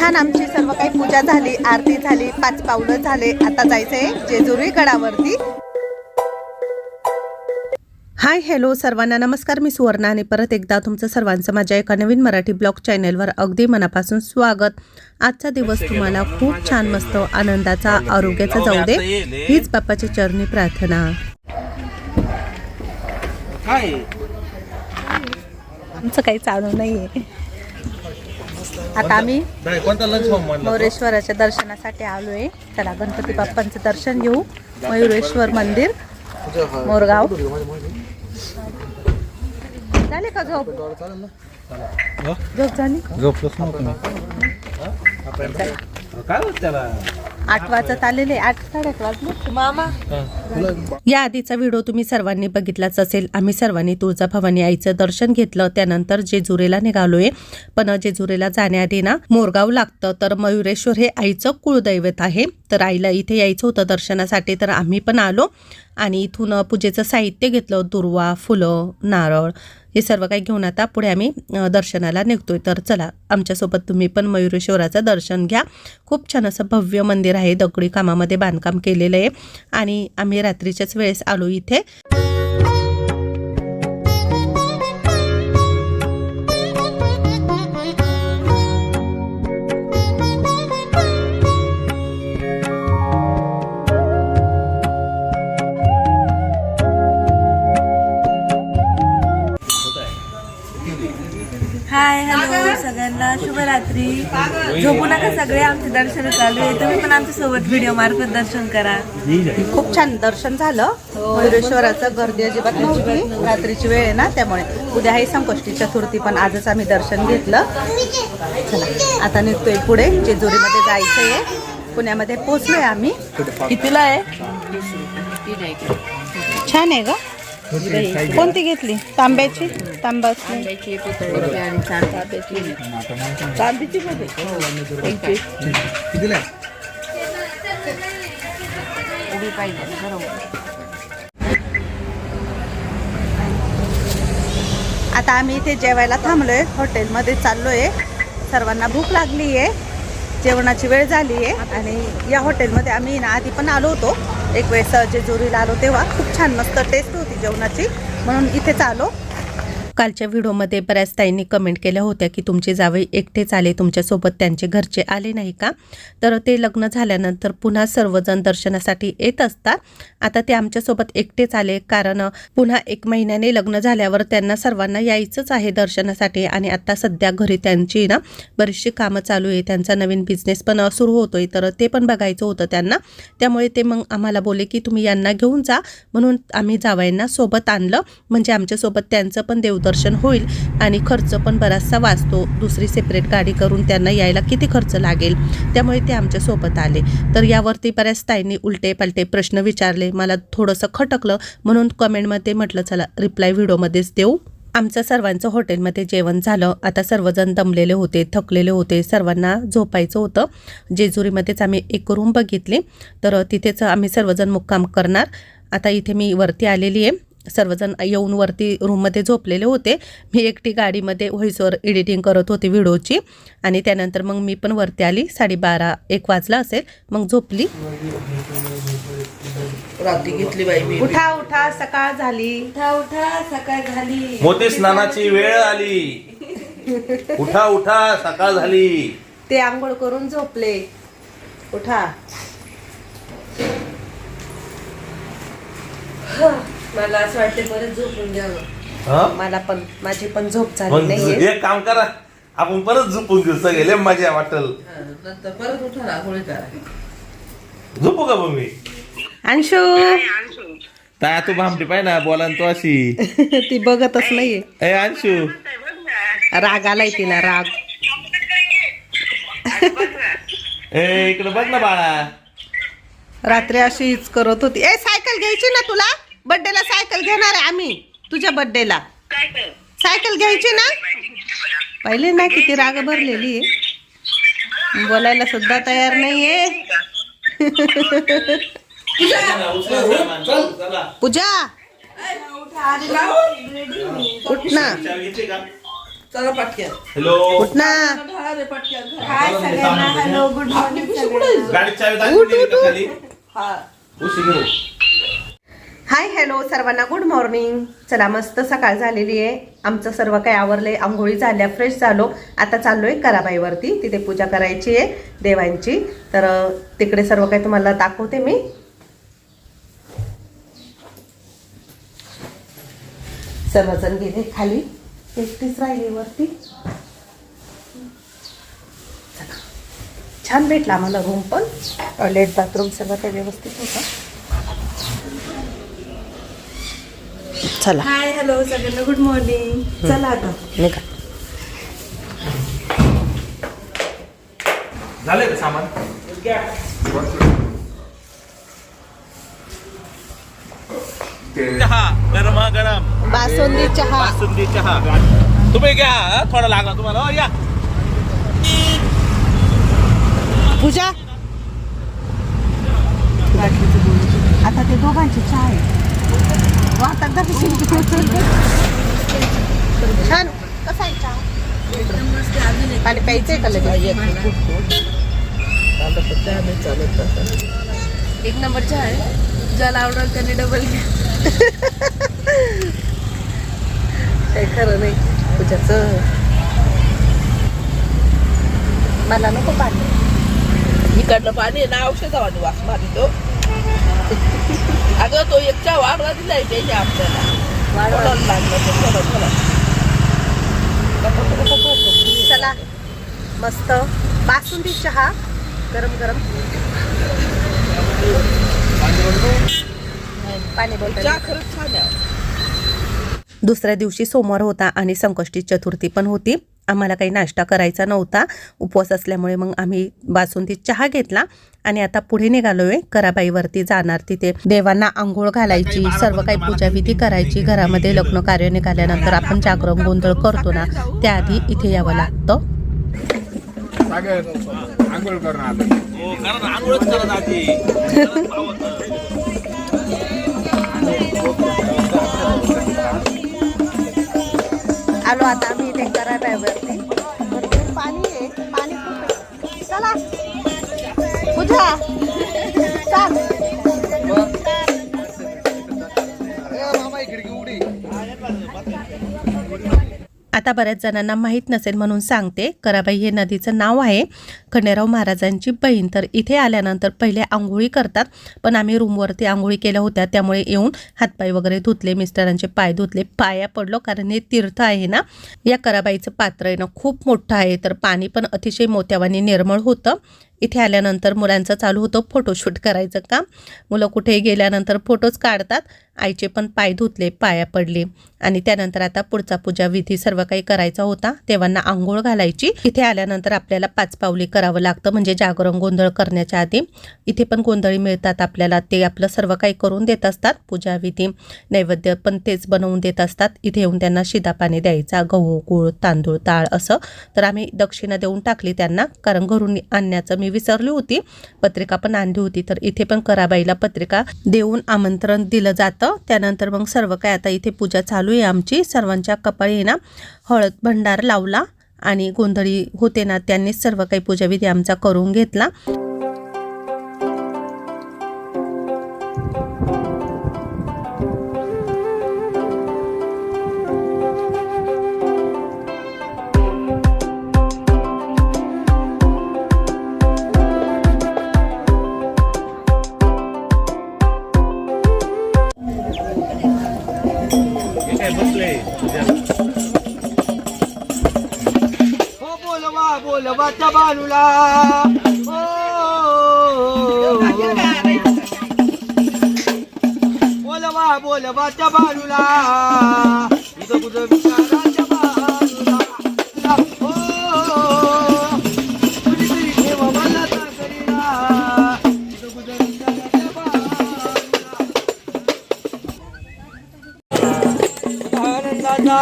छान आमची सर्व काही पूजा झाली आरती झाली पाच पावलं झाले. आता जायचंय जेजुरी गडावरती. हाय हॅलो सर्वांना. नमस्कार मी सुवर्णा आणि परत एकदा तुमचं सर्वांचं माझ्या एका नवीन मराठी ब्लॉग चॅनेलवर अगदी मनापासून स्वागत. आजचा दिवस तुम्हाला खूप छान मस्त आनंदाचा आरोग्याचा जाऊ दे. हीच बाप्पाची चरणी प्रार्थना. आमचं काही चालू नाहीये. आता आम्ही मोरेश्वराच्या दर्शनासाठी आलोय. चला गणपती बाप्पांचं दर्शन घेऊ. मयुरेश्वर मंदिर मोरगाव. झाले का झोप? झोप झाली? झोपलोच नव्हतं काय होत त्याला? आठ वाजत आलेले आठ साडेआठ वाजले. मामा. या आधीचा व्हिडिओ तुम्ही सर्वांनी बघितलाच असेल. आम्ही सर्वांनी तुळजा भवानी आईचं दर्शन घेतलं. त्यानंतर जेजुरीला निघालोय. पण जेजुरीला जाण्याआधी ना मोरगाव लागतं. तर मयुरेश्वर हे आईचं कुळदैवत आहे. तर आईला इथे यायचं होतं दर्शनासाठी. तर आम्ही पण आलो. आणि इथून पूजेचं साहित्य घेतलं दुर्वा फुलं नारळ हे सर्व काही घेऊन आता पुढे आम्ही दर्शनाला दर्शनाला निघतोय. तर चला आमच्यासोबत तुम्ही पण मयुरेश्वराचं दर्शन घ्या. खूप छान असं भव्य मंदिर आहे दगडी कामामध्ये बांधकाम केलेलं आहे. आणि आम्ही रात्रीच्याच वेळेस आलो इथे. शुभरात्री. झोपू नका सगळे आमचे दर्शन चालू आहे. तुम्ही पण आमच्यासोबत व्हिडिओ मार्फत दर्शन करा. खूप छान दर्शन झालं. मयुरेश्वराचं गर्दी अजिबात नव्हती. रात्रीची वेळ आहे ना त्यामुळे उद्या आहे संकष्टी चतुर्थी पण आजच आम्ही दर्शन घेतलं. चला आता निघतोय पुढे जेजुरीमध्ये जायचं आहे पुण्यामध्ये पोचलोय आम्ही. कितीला आहे? छान आहे ग. कोणती घेतली? तांब्याची? तांब्याची कितीला आता आम्ही इथे जेवायला थांबलोय. हॉटेलमध्ये चाललोय. सर्वांना भूक लागली आहे जेवणाची वेळ झाली आहे आणि या हॉटेलमध्ये आम्ही ना आधी पण आलो होतो. एक वेळेस जेजुरीला आलो तेव्हा खूप छान मस्त टेस्ट होती जेवणाची. म्हणून इथेच आलो. कालच्या व्हिडिओमध्ये बऱ्याच ताईंनी कमेंट केल्या होत्या की तुमचे जावई एकटेच आले तुमच्यासोबत त्यांचे घरचे आले नाही का? तर ते लग्न झाल्यानंतर पुन्हा सर्वजण दर्शनासाठी येत असतात. आता ते आमच्यासोबत एकटेच आले कारण पुन्हा एक महिन्याने लग्न झाल्यावर त्यांना सर्वांना यायचंच आहे दर्शनासाठी आणि आता सध्या घरी त्यांची ना बरीचशी कामं चालू आहे. त्यांचा नवीन बिझनेस पण सुरू होतोय. तर ते पण बघायचं होतं त्यांना. त्यामुळे ते मग आम्हाला बोले की तुम्ही यांना घेऊन जा म्हणून आम्ही जावयांना सोबत आणलं. म्हणजे आमच्यासोबत त्यांचं पण देवदर्शन होईल आणि खर्च पण बराचसा वाचतो. दुसरी सेपरेट गाडी करून त्यांना यायला किती खर्च लागेल? त्यामुळे ते आमच्यासोबत आले. तर यावरती बऱ्याच ताईंनी उलटे पालटे प्रश्न विचारले. मला थोडंसं खटकलं. म्हणून कमेंटमध्ये म्हटलं चला रिप्लाय व्हिडिओमध्येच देऊ. आमचं सर्वांचं हॉटेलमध्ये जेवण झालं. आता सर्वजण दमलेले होते थकलेले होते. सर्वांना झोपायचं होतं. जेजुरीमध्येच आम्ही एक रूम बघितली. तर तिथेच आम्ही सर्वजण मुक्काम करणार. आता इथे मी वरती आलेली आहे. सर्वजण येऊन वरती रूममध्ये झोपलेले होते. मी एकटी गाडीमध्ये व्हॉइसवर एडिटिंग करत होते व्हिडिओची. आणि त्यानंतर मग मी पण वरती आली. साडेबारा एक वाजला असेल. मग झोपली. रात्री घेतली बाई उठा उठा सकाळ झाली. उठा उठा सकाळ झाली. मोती स्नानाची वेळ आली. उठा उठा सकाळ झाली. ते आंघोळ करून झोपले. उठा. मला असं वाटते परत झोपून घ्यावं. हं? मला पण माझी पण झोप झाली नाहीये. एक काम करा आपण परत झोपून घेऊ सगळे मजा वाटल. नंतर परत उठा रांगोळी करा. झोपू का मग मी अंशू. ता तू भामटी पाय ना बोला ना तू अशी. ती बघतच नाहीये. ए अंशू. राग आलाय तिला राग. ए इकडे बघ ना बाळा. रात्री अशीच करत होती. ए सायकल घ्यायची ना तुला? बर्थडेला सायकल घेणार आहे आम्ही तुझ्या बर्थडेला सायकल घ्यायची ना? पहिले ना किती राग भरलेली आहे. बोलायला सुद्धा तयार नाहीये. पूजा उठ ना. चला पटक्यात. हॅलो उठ ना. ढळा रे पटक्यात हाय हॅलो सर्वांना गुड मॉर्निंग चला मस्त सकाळ झालेली आहे. आमचं सर्व काही आवरलंय? आंघोळी झाल्या फ्रेश झालो. आता चाललोय कराबाईवरती. तिथे पूजा करायची आहे देवांची. तर तिकडे सर्व काही तुम्हाला दाखवते मी. सर्वजण गेले खाली. एकटीच राहिली वरती. छान भेटला आम्हाला रूम पण. टॉयलेट बाथरूम सगळं काही व्यवस्थित होतं. चला. हाय हॅलो सगळ्यांना. गुड मॉर्निंग चला आता. निघा. झालंय का सामान? चहा गरमा गरम. बासुंदी चहा. बासुंदी चहा. तुम्ही घ्या हा, थोडा लागला तुम्हाला. हो, या. पूजा. आता ते दोघांची चहा आहे वाहतात का कशी? छान. कसा आहे चहा पाणी प्यायचंय का लगेच? एक नंबर चहा आहे. ज्याला आवडेल त्याने डबल घ्या. काही खरं नाही. पूजाचं. मला नको पाणी. इकडलं पाणी ना औषधावानी वास मारितो अगं तो एक चहा वाढवा दिलाय त्याच्या आपल्याला लागलं थोडं चला मस्त. बासुंदी चहा. गरम गरम. पाणी बोलतो चहा खरंच छान आहे. दुसऱ्या दिवशी सोमवार होता आणि संकष्टी चतुर्थी पण होती. आम्हाला काही नाश्ता करायचा नव्हता. उपवास असल्यामुळे मग आम्ही बासुंदी चहा घेतला आणि आता पुढे निघालो आहे कराबाईवरती जाणार तिथे. देवांना आंघोळ घालायची सर्व काही पूजाविधी करायची घरामध्ये लग्न कार्य निघाल्यानंतर आपण जागरण गोंधळ करतो ना त्याआधी इथे यावं लागतं. आंघोळ आलो आता. आम्ही इथे भरपूर पाणी आहे पाणी खूप आहे. चला. पूजा आता बऱ्याच जणांना माहीत नसेल म्हणून सांगते. कराबाई हे नदीचं नाव आहे. खंडेराव महाराजांची बहीण. तर इथे आल्यानंतर पहिले आंघोळी करतात. पण आम्ही रूमवरती आंघोळी केल्या होत्या. त्यामुळे येऊन हातपाय वगैरे धुतले मिस्टरांचे पाय धुतले. पाया पडलो कारण हे तीर्थ आहे ना. या कराबाईचं पात्र आहे ना खूप मोठं आहे. तर पाणी पण अतिशय मोत्यावानी निर्मळ होतं. इथे आल्यानंतर मुलांचं चालू होतं फोटोशूट करायचं काम. मुलं कुठेही गेल्यानंतर फोटोज काढतात. आईचे पण पाय धुतले पाया पडले. आणि त्यानंतर आता पुढचा पूजा विधी सर्व काही करायचा होता. तेव्हांना आंघोळ घालायची. इथे आल्यानंतर आपल्याला पाच पावली करावं लागतं म्हणजे जागरण गोंधळ करण्याच्या आधी. इथे पण गोंधळी मिळतात आपल्याला. ते आपलं सर्व काही करून देत असतात. पूजा विधी नैवेद्य पण तेच बनवून देत असतात. इथे येऊन त्यांना शिदा पाणी द्यायचा गहू गूळ तांदूळ ताळ असं. तर आम्ही दक्षिणा देऊन टाकली त्यांना. कारण घरून आणण्याचं मी विसरली होती. पत्रिका पण आणली होती. तर इथे पण कराबाईला पत्रिका देऊन आमंत्रण दिलं जातं. त्यानंतर मग सर्व काय आता इथे पूजा चालू आहे आमची. सर्वांच्या कपाळी ना हळद भंडार लावला आणि गोंधळी होते ना त्यांनीच सर्व काही पूजाविधी आमचा करून घेतला. बोलवा त्या बालूला बोलवा बोलवाच्या बालूला. तुझं तुझं विचाराच्या बालूला. कुणीतरी मला विचाराच्या बालूला. आनंदाचा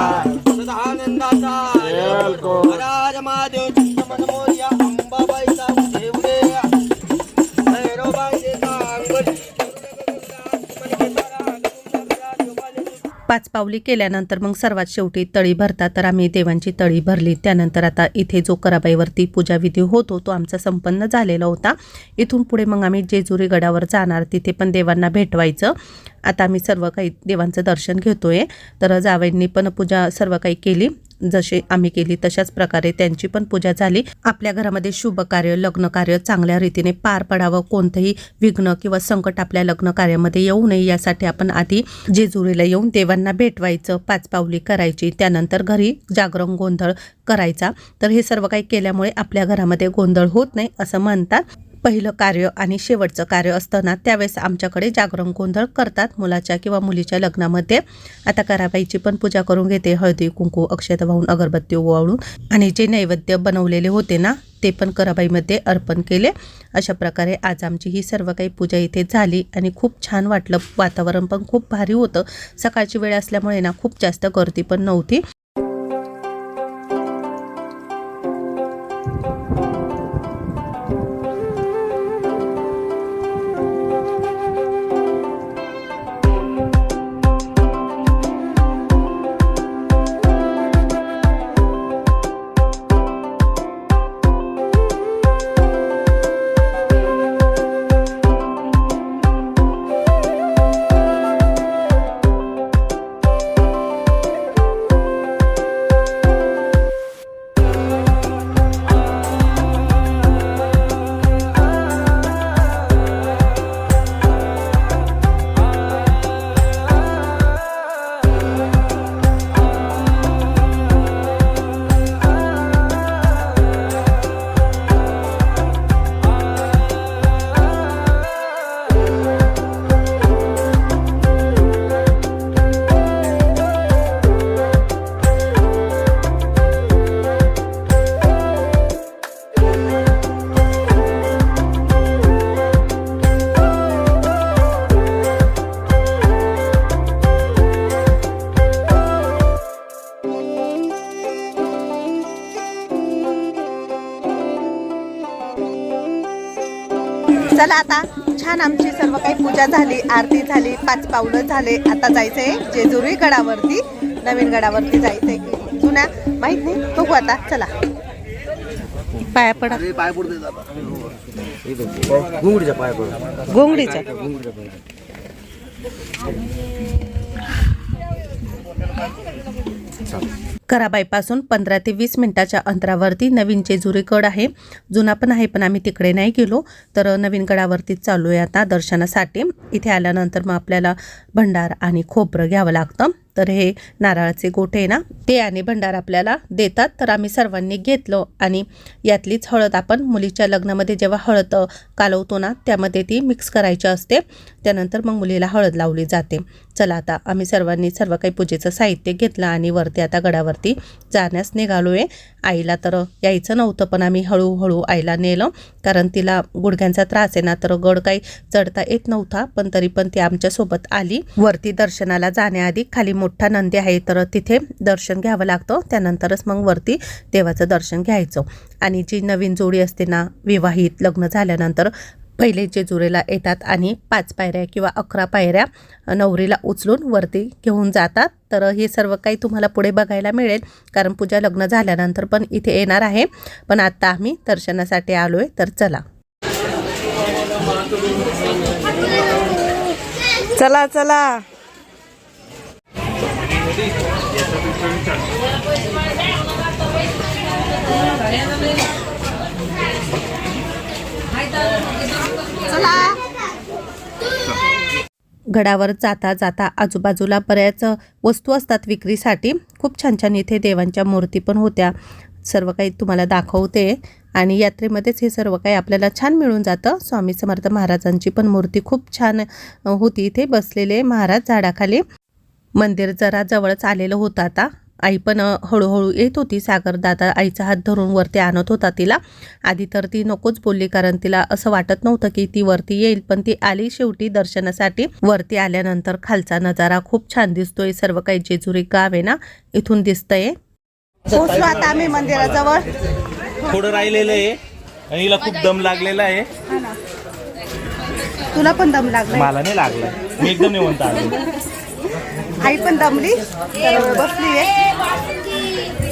सदानंदाचा पाच पावली केल्यानंतर मग सर्वात शेवटी तळी भरतात तर आम्ही देवांची तळी भरली. त्यानंतर आता इथे जो कराबाईवरती पूजाविधी होतो तो आमचा संपन्न झालेला होता. इथून पुढे मग आम्ही जेजुरी गडावर जाणार. तिथे पण देवांना भेटवायचं. आता आम्ही सर्व काही देवांचं दर्शन घेतोय. तर जावईंनी पण पूजा सर्व काही केली. जसे आम्ही केली तशाच प्रकारे त्यांची पण पूजा झाली. आपल्या घरामध्ये शुभ कार्य लग्न कार्य चांगल्या रीतीने पार पडावं कोणतंही विघ्न किंवा संकट आपल्या लग्न कार्यामध्ये येऊ नये यासाठी आपण आधी जेजुरीला येऊन देवांना भेटवायचं पाच पावली करायची त्यानंतर घरी जागरण गोंधळ करायचा. तर हे सर्व काही केल्यामुळे आपल्या घरामध्ये गोंधळ होत नाही असं म्हणतात. पहिलं कार्य आणि शेवटचं कार्य असतं ना त्यावेळेस आमच्याकडे जागरण गोंधळ करतात मुलाच्या किंवा मुलीच्या लग्नामध्ये. आता कराबाईची पण पूजा करून घेते. हळदी कुंकू अक्षत वाहून अगरबत्ती ओवाळून आणि जे नैवेद्य बनवलेले होते ना ते पण कराबाईमध्ये अर्पण केले. अशा प्रकारे आज आमची ही सर्व काही पूजा इथे झाली आणि खूप छान वाटलं. वातावरण पण खूप भारी होतं. सकाळची वेळ असल्यामुळे ना खूप जास्त गर्दी पण नव्हती. चला आता. छान आमची सर्व काही पूजा झाली आरती झाली पाच पावलं झाले. आता जायचंय जेजुरी गडावरती नवीन गडावरती जायचंय. की जुन्या माहीत नाही. बघू आता. चला. पाया पडा. घुंगडीच्या पाय पड. गोंगडीच्या कराबाईपासून पंधरा ते वीस मिनिटाच्या अंतरावरती नवीन जेजुरी गड आहे. जुना पण आहे पण आम्ही तिकडे नाही गेलो. तर नवीन गडावरती चालू आहे आता दर्शनासाठी. इथे आल्यानंतर मग आपल्याला भंडार आणि खोबरं घ्यावं लागतं. तर हे नारळाचे गोठे आहे ना ते आणि भंडार आपल्याला देतात. तर आम्ही सर्वांनी घेतलं आणि यातलीच हळद आपण मुलीच्या लग्नामध्ये जेव्हा हळद कालवतो ना त्यामध्ये ती मिक्स करायची असते. त्यानंतर मग मुलीला हळद लावली जाते. चला आता आम्ही सर्वांनी सर्व काही पूजेचं साहित्य घेतलं आणि वरती आता गडावरती जाण्यास निघालो आहे आईला तर यायचं नव्हतं पण आम्ही हळूहळू आईला नेलं. कारण तिला गुडघ्यांचा त्रास आहे ना तर गड काही चढता येत नव्हता पण तरी पण ती आमच्यासोबत आली. वरती दर्शनाला जाण्याआधी खाली मोठा नंदी आहे तर तिथे दर्शन घ्यावं लागतं. त्यानंतरच मग वरती देवाचं दर्शन घ्यायचं. आणि जी नवीन जोडी असते ना विवाहित लग्न झाल्यानंतर पहिले जेजुरीला येतात आणि पाच पायऱ्या किंवा अकरा पायऱ्या नवरीला उचलून वरती घेऊन जातात. तर हे सर्व काही तुम्हाला पुढे बघायला मिळेल. कारण पूजा लग्न झाल्यानंतर पण इथे येणार आहे. पण आत्ता आम्ही दर्शनासाठी आलो आहे तर चला. चला चला. गडावर जाता जाता आजूबाजूला बऱ्याच वस्तू असतात विक्रीसाठी. खूप छान छान इथे देवांच्या मूर्ती पण होत्या. सर्व काही तुम्हाला दाखवते. आणि यात्रेमध्येच हे सर्व काही आपल्याला छान मिळून जातं. स्वामी समर्थ महाराजांची पण मूर्ती खूप छान होती. इथे बसलेले महाराज झाडाखाली. मंदिर जरा जवळच आलेलं होतं आता. आई पण हळूहळू येत होती. सागर दादा आईचा हात धरून वरती आणत होता तिला. आधी तर ती नकोच बोलली कारण तिला असं वाटत नव्हतं की ती वरती येईल पण ती आली शेवटी दर्शनासाठी. वरती आल्यानंतर खालचा नजारा खूप छान दिसतोय. सर्व काही जेजुरी गाव आहे ना इथून दिसतंय. पोहोचलो आता आम्ही मंदिराजवळ. थोडं राहिलेलं आहे आणि हिला खूप दम लागलेला आहे. तुला पण दम लागलाय. मला नाही लागला. मी एकदम निवंत आलो आई पण दमली बसली आहे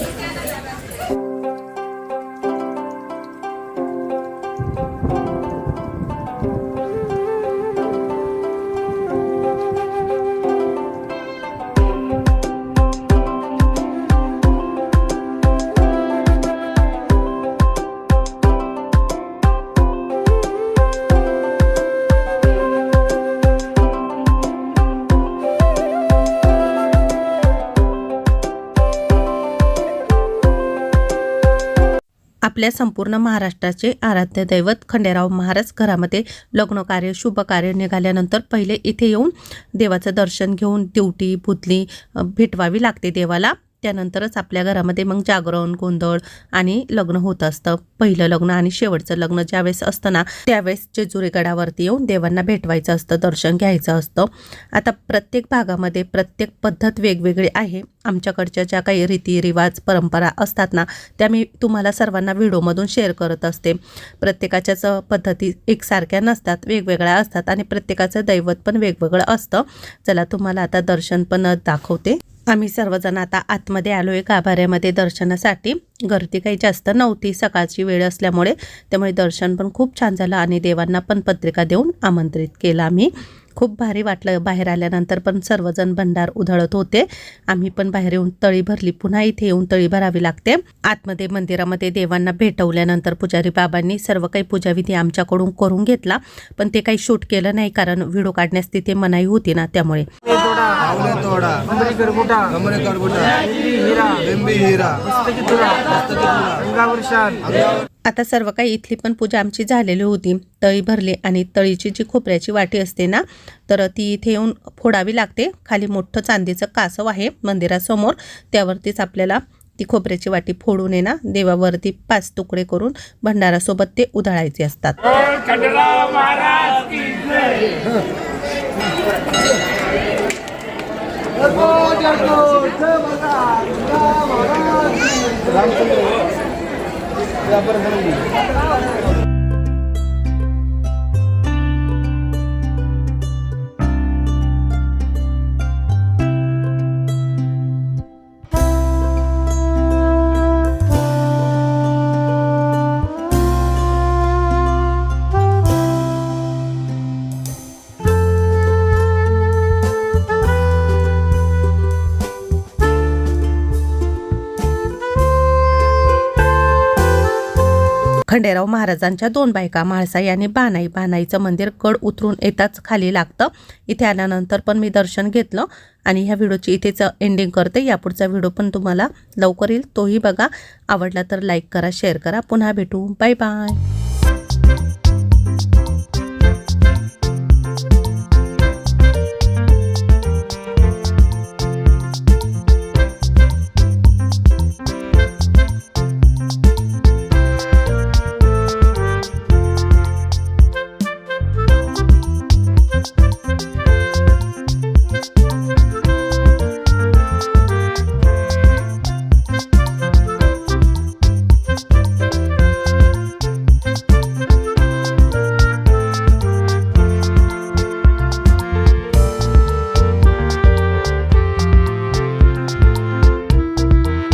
आपल्या संपूर्ण महाराष्ट्राचे आराध्य दैवत खंडेराव महाराज घरामध्ये लग्न कार्य शुभ कार्य निघाल्यानंतर पहिले इथे येऊन देवाचं दर्शन घेऊन दिवटी पुतली भेटवावी लागते देवाला. त्यानंतरच आपल्या घरामध्ये मग जागरण गोंधळ आणि लग्न होत असतं. पहिलं लग्न आणि शेवटचं लग्न ज्यावेळेस असतं ना त्यावेळेस जेजुरी गडावरती येऊन देवांना भेटवायचं असतं दर्शन घ्यायचं असतं. आता प्रत्येक भागामध्ये प्रत्येक पद्धत वेगवेगळी आहे. आमच्याकडच्या ज्या काही रीतीरिवाज परंपरा असतात ना त्या मी तुम्हाला सर्वांना व्हिडिओमधून शेअर करत असते. प्रत्येकाच्याच पद्धती एकसारख्या नसतात वेगवेगळ्या असतात आणि प्रत्येकाचं दैवत पण वेगवेगळं असतं. चला तुम्हाला आता दर्शन पण दाखवते. आम्ही सर्वजण आता आतमध्ये आलो आहे गाभाऱ्यामध्ये दर्शनासाठी. गर्दी काही जास्त नव्हती सकाळची वेळ असल्यामुळे त्यामुळे दर्शन पण खूप छान झालं आणि देवांना पण पत्रिका देऊन आमंत्रित केलं आम्ही. खूप भारी वाटलं बाहेर आल्यानंतर पण सर्वजण भंडार उधळत होते. आम्ही पण बाहेर येऊन तळी भरली. पुन्हा इथे येऊन तळी भरावी लागते. आतमध्ये मंदिरामध्ये देवांना भेटवल्यानंतर पुजारी बाबांनी सर्व काही पूजाविधी आमच्याकडून करून घेतला. पण ते काही शूट केलं नाही कारण व्हिडिओ काढण्यास तिथे मनाई होती ना त्यामुळे. आता सर्व काही इथली पण पूजा आमची झालेली होती. तळी भरली आणि तळीची जी खोबऱ्याची वाटी असते ना तर ती इथे येऊन फोडावी लागते. खाली मोठं चांदीचं कासव आहे मंदिरासमोर. त्यावरतीच आपल्याला ती खोबऱ्याची वाटी फोडून आहे ना देवावरती पाच तुकडे करून भंडारासोबत ते उधळायचे असतात. व्यापार करून खंडेराव महाराजांच्या दोन बायका म्हाळसाई आणि बानाई बानाईचं मंदिर कड उतरून येताच खाली लागतं. इथे आल्यानंतर पण मी दर्शन घेतलं आणि ह्या व्हिडिओची इथेच एंडिंग करते. यापुढचा व्हिडिओ पण तुम्हाला लवकर येईल. तोही बघा. आवडला तर लाईक करा शेअर करा. पुन्हा भेटू. Bye bye